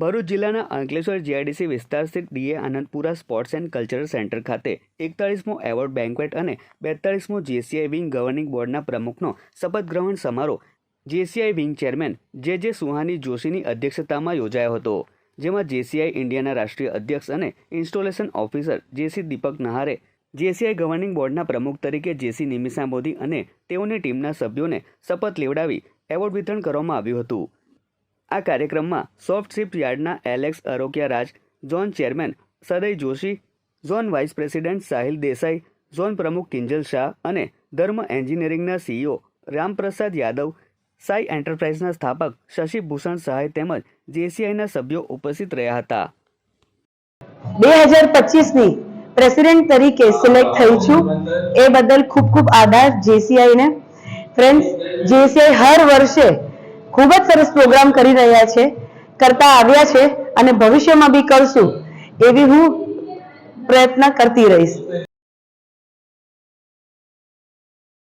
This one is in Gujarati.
ભરૂચ જિલ્લાના અંકલેશ્વર જીઆઈડીસી વિસ્તાર સ્થિત DA Anandpura sports and cultural centre ખાતે એકતાળીસમો એવોર્ડ બેન્ક્વેટ અને બેતાળીસમો જેસીઆઈ વિંગ ગવર્નિંગ બોર્ડના પ્રમુખનો શપથ ગ્રહણ સમારોહ જેસીઆઈ વિંગ ચેરમેન જે જે સુહાની જોશીની અધ્યક્ષતામાં યોજાયો હતો, જેમાં જેસીઆઈ ઇન્ડિયાના રાષ્ટ્રીય અધ્યક્ષ અને installation officer JC Deepak Nahare, JCI governing બોર્ડના પ્રમુખ તરીકે જેસી નિમિષા મોદી અને તેઓની ટીમના સભ્યોને શપથ લેવડાવી એવોર્ડ વિતરણ કરવામાં આવ્યું હતું. આ કાર્યક્રમમાં સોફ્ટ શિપ યાર્ડના Alex Arokia Raj, zone chairman Saday Joshi, zone vice president Sahil Desai, zone પ્રમુખ કિંજલ શાહ અને ધર્મ એન્જિનિયરિંગના સીઈઓ રામપ્રસાદ યાદવ, સાઈ એન્ટરપ્રાઇઝના સ્થાપક શશી ભૂષણ સહાય તેમજ જેસીઆઈના સભ્યો ઉપસ્થિત રહ્યા હતા. બે હજાર પચીસની પ્રેસિડેન્ટ તરીકે સિલેક્ટ થઈ છું. એ બદલ ખૂબ ખૂબ આભાર જેસીઆઈને. ફ્રેન્ડ્સ, જેસીઆઈ હર વર્ષે ખૂબ જ સરસ પ્રોગ્રામ કરી રહ્યા છે, કરતા આવ્યા છે અને ભવિષ્યમાં બી કરશું, એવી હું પ્રયત્ન કરતી રહીશ.